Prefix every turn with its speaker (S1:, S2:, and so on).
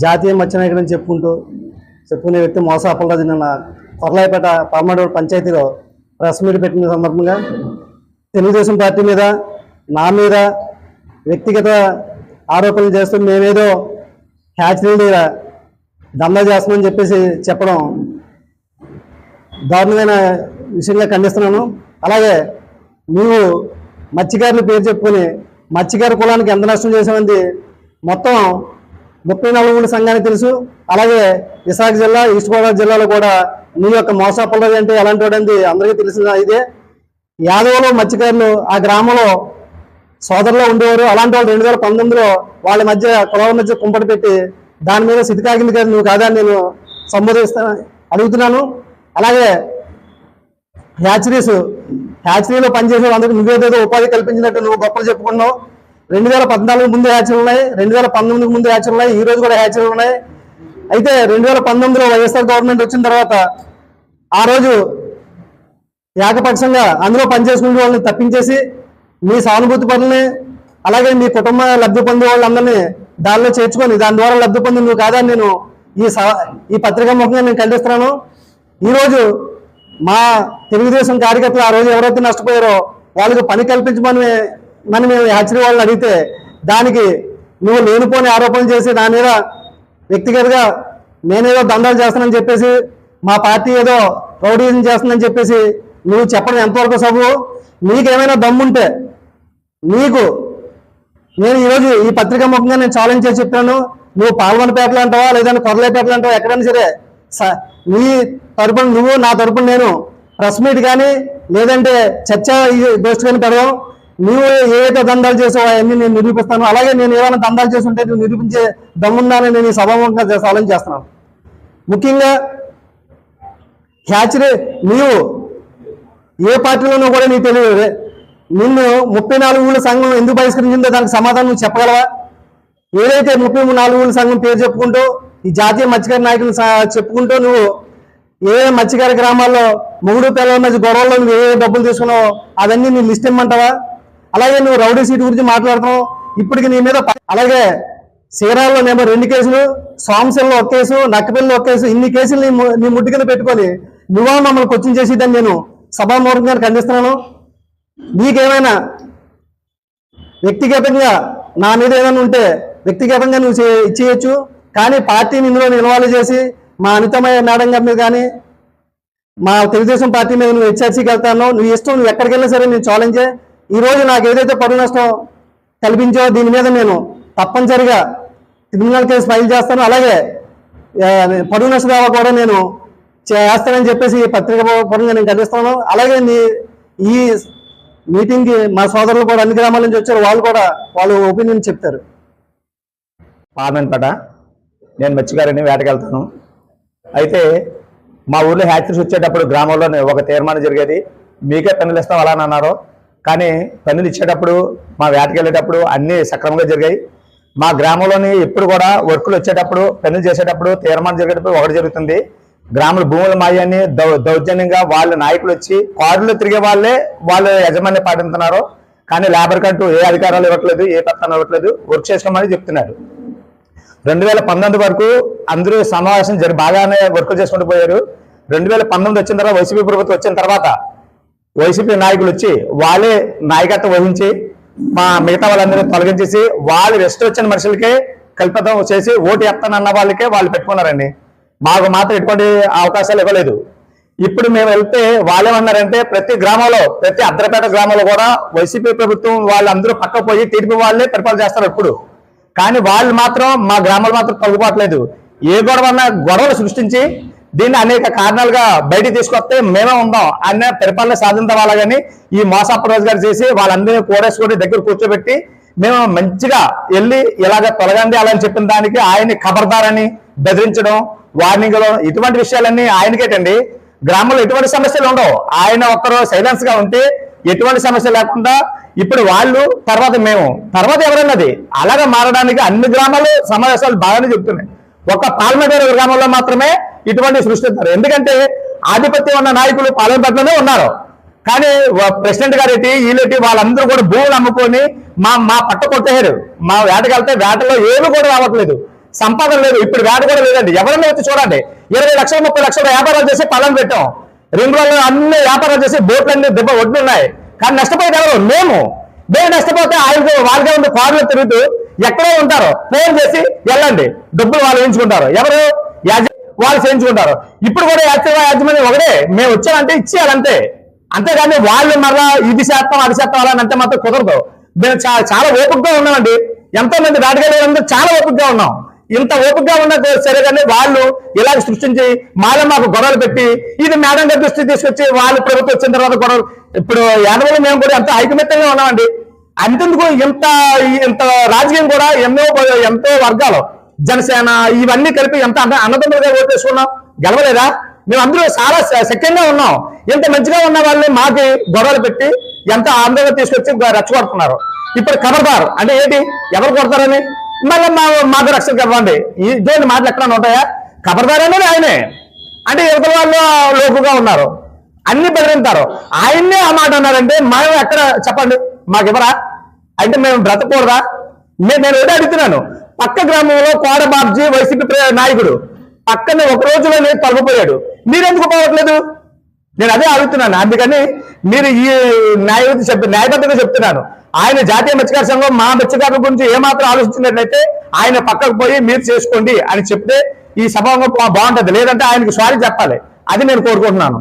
S1: జాతీయ మత్స్యనాయకుడు అని చెప్పుకుంటూ చెప్పుకునే వ్యక్తి మోస అప్పలరాజు నిన్న కొరలాయపేట పామడోడు పంచాయతీలో ప్రెస్ మీట్ పెట్టిన సందర్భంగా తెలుగుదేశం పార్టీ మీద నా మీద వ్యక్తిగత ఆరోపణలు చేస్తూ మేమేదో హ్యాచరీ దందా చేస్తామని చెప్పేసి చెప్పడం దారుణమైన విషయంగా ఖండిస్తున్నాను. అలాగే నువ్వు మత్స్యకారుని పేరు చెప్పుకొని మత్స్యకారు కులానికి ఎంత నష్టం చేసామంది మొత్తం ముప్పై నాలుగు సంఘానికి తెలుసు. అలాగే విశాఖ జిల్లా ఈస్ట్ గోదావరి జిల్లాలో కూడా నీ యొక్క మోసాపల్లది అంటే ఎలాంటి వాడంది అందరికీ తెలిసిన ఇదే. యాదవులు మత్స్యకారులు ఆ గ్రామంలో సోదరులో ఉండేవారు. అలాంటి వాళ్ళు రెండు వేల పంతొమ్మిదిలో వాళ్ళ మధ్య కులాల మధ్య కుంపటి పెట్టి దాని మీద స్థితి కదా నువ్వు కాదా నేను సంబోధిస్తా అడుగుతున్నాను. అలాగే హ్యాచరీస్ హ్యాచరీలో పనిచేసే అందరికి నువ్వేదేదో ఉపాధి కల్పించినట్టు నువ్వు గొప్పలు చెప్పుకున్నావు. రెండు వేల పద్నాలుగు ముందు హ్యాచరీలు ఉన్నాయి రెండు వేల పంతొమ్మిదికి ముందు హ్యాచరీలు ఉన్నాయి ఈ రోజు కూడా హ్యాచరీలు ఉన్నాయి. అయితే రెండు వేల పంతొమ్మిదిలో వైఎస్ఆర్ గవర్నమెంట్ వచ్చిన తర్వాత ఆ రోజు ఏకపక్షంగా అందులో పనిచేసుకునే వాళ్ళని తప్పించేసి మీ సానుభూతి పనులని అలాగే మీ కుటుంబ లబ్ధి పొందే వాళ్ళందరినీ దానిలో చేర్చుకొని దాని ద్వారా లబ్ధి పొంది నువ్వు కాదని నేను ఈ స ఈ పత్రిక ముఖంగా నేను ఖండిస్తున్నాను. ఈరోజు మా తెలుగుదేశం కార్యకర్తలు ఆ రోజు ఎవరైతే నష్టపోయారో వాళ్ళకి పని కల్పించమని మనం మేము హెచ్చరి వాళ్ళని అడిగితే దానికి నువ్వు లేనిపోని ఆరోపణలు చేసి దాని మీద వ్యక్తిగతంగా నేనేదో దండాలు చేస్తానని చెప్పేసి మా పార్టీ ఏదో రౌడీజం చేస్తుందని చెప్పేసి నువ్వు చెప్పడం ఎంతవరకు సబు నీకేమైనా దమ్ముంటే నీకు నేను ఈరోజు ఈ పత్రిక ముఖంగా నేను ఛాలెంజ్ చేసి చెప్తాను నువ్వు పాల్వనపేటలు అంటావా? లేదంటే కొరలేపేటలు అంటావా? ఎక్కడైనా సరే స- నీ తరపున నువ్వు నా తరపున నేను ప్రెస్ మీట్ కానీ లేదంటే చర్చ గోష్ఠి కానీ పెడదాం. నువ్వు ఏవైతే దందాలు చేసావో అవన్నీ నేను నిరూపిస్తాను. అలాగే నేను ఏమైనా దందాలు చేసి ఉంటే నువ్వు నిరూపించే దమ్ముందని నేను ఈ సభాముఖంగా ఛాలెంజ్ చేస్తున్నాను. ముఖ్యంగా హ్యాచరీ నీవు ఏ పార్టీలోనూ కూడా నీకు తెలియదు. నిన్ను ముప్పై నాలుగు ఊళ్ళ సంఘం ఎందుకు బహిష్కరించిందో దానికి సమాధానం నువ్వు చెప్పగలవా? ఏదైతే ముప్పై నాలుగు ఊళ్ళ సంఘం పేరు చెప్పుకుంటూ ఈ జాతీయ మత్స్యకార నాయకులు చెప్పుకుంటూ నువ్వు ఏ మత్స్యకార గ్రామాల్లో మొగుడు పిల్లల మధ్య గొడవల్లో నువ్వు ఏ డబ్బులు తీసుకున్నావో అవన్నీ నీ లిస్ట్ ఇమ్మంటావా? అలాగే నువ్వు రౌడీ సీట్ గురించి మాట్లాడుతున్నావు. ఇప్పటికి నీ మీద అలాగే సీరాల్లో నేమో రెండు కేసులు సోమశల్లో ఒక కేసు నక్కపిల్లి ఒక కేసు ఇన్ని కేసులు నీ ము- నీ ముడ్డు కింద పెట్టుకొని నువ్వా మమ్మల్ని క్వశ్చన్ చేసేదని నేను సభామూర్ఖంగా ఖండిస్తున్నాను. నీకేమైనా వ్యక్తిగతంగా నా మీద ఏమైనా ఉంటే వ్యక్తిగతంగా నువ్వు చే- ఇచ్చేయచ్చు కానీ పార్టీని ఇందులో ఇన్వాల్వ్ చేసి మా అనితమయ్య మేడం గారి మీద కానీ మా తెలుగుదేశం పార్టీ మీద నువ్వు హెచ్ఆర్సీకి వెళ్తానో నువ్వు ఇష్టం నువ్వు ఎక్కడికి వెళ్ళినా సరే నేను ఛాలెంజే ఈరోజు నాకు ఏదైతే పరువు నష్టం కల్పించావో దీని మీద నేను తప్పనిసరిగా క్రిమినల్ కేసు ఫైల్ చేస్తాను. అలాగే పరువు నష్ట దావా కూడా నేను చేస్తానని చెప్పేసి పత్రిక పరంగా నేను ఖండిస్తాను అలాగే నీ ఈ మీటింగ్కి మా సోదరులు కూడా అన్ని గ్రామాల నుంచి వచ్చారు. వాళ్ళు కూడా వాళ్ళు ఒపీనియన్ చెప్తారు.
S2: పార్మెంట్పేట నేను మత్స్యకారిని వేటకెళ్తాను. అయితే మా ఊర్లో హ్యాచరీస్ వచ్చేటప్పుడు గ్రామంలో ఒక తీర్మానం జరిగేది. మీకే పన్నులు ఇస్తాం అలా అని అన్నారు. కానీ పన్నులు ఇచ్చేటప్పుడు మా వేటకెళ్ళేటప్పుడు అన్నీ సక్రమంగా జరిగాయి. మా గ్రామంలోని ఎప్పుడు కూడా వర్కులు వచ్చేటప్పుడు పనులు చేసేటప్పుడు తీర్మానం జరిగేటప్పుడు ఒకటి జరుగుతుంది. గ్రాముల భూముల మాయాన్ని దౌ దౌర్జన్యంగా వాళ్ళ నాయకులు వచ్చి కారులో తిరిగే వాళ్ళే వాళ్ళ యజమాని పాటిస్తున్నారు కానీ లేబర్ కంటూ ఏ అధికారాలు ఇవ్వట్లేదు ఏ పత్రాలు ఇవ్వట్లేదు వర్క్ చేసుకోమని చెప్తున్నారు. రెండు వేల పంతొమ్మిది వరకు అందరూ సమావేశం జరి బాగానే వర్క్ చేసుకుంటూ పోయారు. రెండు వేల పంతొమ్మిది వచ్చిన తర్వాత వైసీపీ ప్రభుత్వం వచ్చిన తర్వాత వైసీపీ నాయకులు వచ్చి వాళ్ళే నాయకత్వం వహించి మా మిగతా వాళ్ళందరినీ తొలగించేసి వాళ్ళు రెస్ట్ వచ్చిన మనుషులకే కల్పితం చేసి ఓటు ఎత్తానన్న వాళ్ళకే వాళ్ళు పెట్టుకున్నారండి. మాకు మాత్రం ఎటువంటి అవకాశాలు ఇవ్వలేదు. ఇప్పుడు మేము వెళ్తే వాళ్ళేమన్నారంటే ప్రతి గ్రామంలో ప్రతి అద్రపేట గ్రామంలో కూడా వైసీపీ ప్రభుత్వం వాళ్ళందరూ పక్క పోయి టీడీపీ వాళ్ళే పరిపాలన చేస్తారు ఇప్పుడు కానీ వాళ్ళు మాత్రం మా గ్రామాలు మాత్రం తగ్గుకోవట్లేదు ఏ గొడవ గొడవలు సృష్టించి దీన్ని అనేక కారణాలుగా బయటికి తీసుకొస్తే మేమే ఉందాం అన్న పరిపాలన సాధించవాలా కానీ ఈ మోసాపు రోజుగారు చేసి వాళ్ళందరినీ కోరేసుకొని దగ్గర కూర్చోబెట్టి మేము మంచిగా వెళ్ళి ఇలాగ తొలగండి అలా అని చెప్పిన దానికి ఆయన్ని ఖబర్దారని బెదిరించడం వార్నింగ్లు ఇటువంటి విషయాలన్నీ ఆయనకేటండి. గ్రామంలో ఎటువంటి సమస్యలు ఉండవు. ఆయన ఒక్కరు సైలెన్స్గా ఉంటే ఎటువంటి సమస్య లేకుండా ఇప్పుడు వాళ్ళు తర్వాత మేము. తర్వాత ఎవరన్నది? అలాగే మారడానికి అన్ని గ్రామాలు సమావేశాలు బాగానే చెప్తున్నాయి ఒక పాల్మేరు గ్రామంలో మాత్రమే ఇటువంటి సృష్టిస్తారు ఎందుకంటే ఆధిపత్యం ఉన్న నాయకులు పాలనపట్లోనే ఉన్నారు. కానీ ప్రెసిడెంట్ గారేటి వీళ్ళేటి వాళ్ళందరూ కూడా భూములు అమ్ముకొని మా మా పట్ట కొట్టేశారు. మా వేటకెళ్తే వేటలో ఏమి కూడా రావట్లేదు. సంపాదన లేదు ఇప్పుడు వ్యాధి కూడా లేదండి. ఎవరైనా వచ్చి చూడండి. ఇరవై లక్షలు ముప్పై లక్షలు వ్యాపారాలు చేసి పళ్ళం పెట్టాం. రెండు అన్ని వ్యాపారాలు చేసి బోట్లన్నీ దెబ్బ ఒడ్డున్నాయి కానీ నష్టపోయేది ఎవరు? మేము. మేము నష్టపోతే ఆయనకు వాళ్ళకే ఉండే కార్లు తిరుగుతూ ఎక్కడో ఉంటారు. ఫోన్ చేసి వెళ్ళండి. డబ్బులు వాళ్ళు వేయించుకుంటారు. ఎవరు? యాజ- వాళ్ళు చేయించుకుంటారు. ఇప్పుడు కూడా యాక్టివ్ యాజమాన్యం ఒకటే. మేము వచ్చామంటే ఇచ్చేయాలంతే అంతేగాని వాళ్ళు మరలా ఇది శాతం అది శాతం అలా అని అంటే మాత్రం కుదరదు. మేము చా- చాలా ఓపికగా ఉన్నామండి. ఎంతో మంది వేటగాళ్ళందరూ చాలా ఓపికగా ఉన్నాం. ఇంత ఓపికగా ఉన్న సరే కానీ వాళ్ళు ఇలాగ సృష్టించి మాలో మాకు గొడవలు పెట్టి ఇది మేడం గారి తీసుకొచ్చి వాళ్ళు ప్రభుత్వం వచ్చిన తర్వాత గొడవలు. ఇప్పుడు యాదవులు మేము కూడా ఎంత ఐకమత్యంగా ఉన్నామండి. అంతెందుకు ఇంత ఇంత రాజకీయం కూడా ఎన్నో ఎంతో వర్గాలు. జనసేన ఇవన్నీ కలిపి ఎంత అన్నదమ్ములుగా ఓటేసుకున్నాం గెలవలేదా? మేము అందరూ చాలా స- సఖ్యంగా ఉన్నాం. ఎంత మంచిగా ఉన్న వాళ్ళని మాకి గొడవలు పెట్టి ఎంత ఆందోళన తీసుకొచ్చి రెచ్చగొడుతున్నారు. ఇప్పుడు కబర్దారు అంటే ఏంటి? ఎవరు కొడతారని? మళ్ళీ మా మాకు రక్షణ ఇవ్వండి ఈ ఇటువంటి మాటలు ఎక్కడ ఉంటాయా? ఖబర్దార్ ఆయనే. అంటే యువత వాళ్ళు లోపుగా ఉన్నారు. అన్ని బెదిరింటారు ఆయన్నే ఆ మాట అన్నారంటే మనం ఎక్కడ చెప్పండి? మాకు ఇవ్వరా? అంటే మేము బ్రతకూడదా? నేను నేను ఏదో అడుగుతున్నాను. పక్క గ్రామంలో కోడ బాబ్జీ వైసీపీ నాయకుడు. పక్కన ఒక రోజులోనే తొలగిపోయాడు మీరెందుకు పోవట్లేదు? నేను అదే అడుగుతున్నాను అందుకని మీరు ఈ న్యాయవతి చెప్ న్యాయబద్ధంగా చెప్తున్నాను. ఆయన జాతీయ మత్స్యకార సంఘం మా మత్స్యకారుల గురించి ఏమాత్రం ఆలోచించినట్లయితే ఆయన పక్కకు పోయి మీరు చేసుకోండి అని చెప్తే ఈ సభ బాగుంటుంది. లేదంటే ఆయనకు సారీ చెప్పాలి. అది నేను కోరుకుంటున్నాను.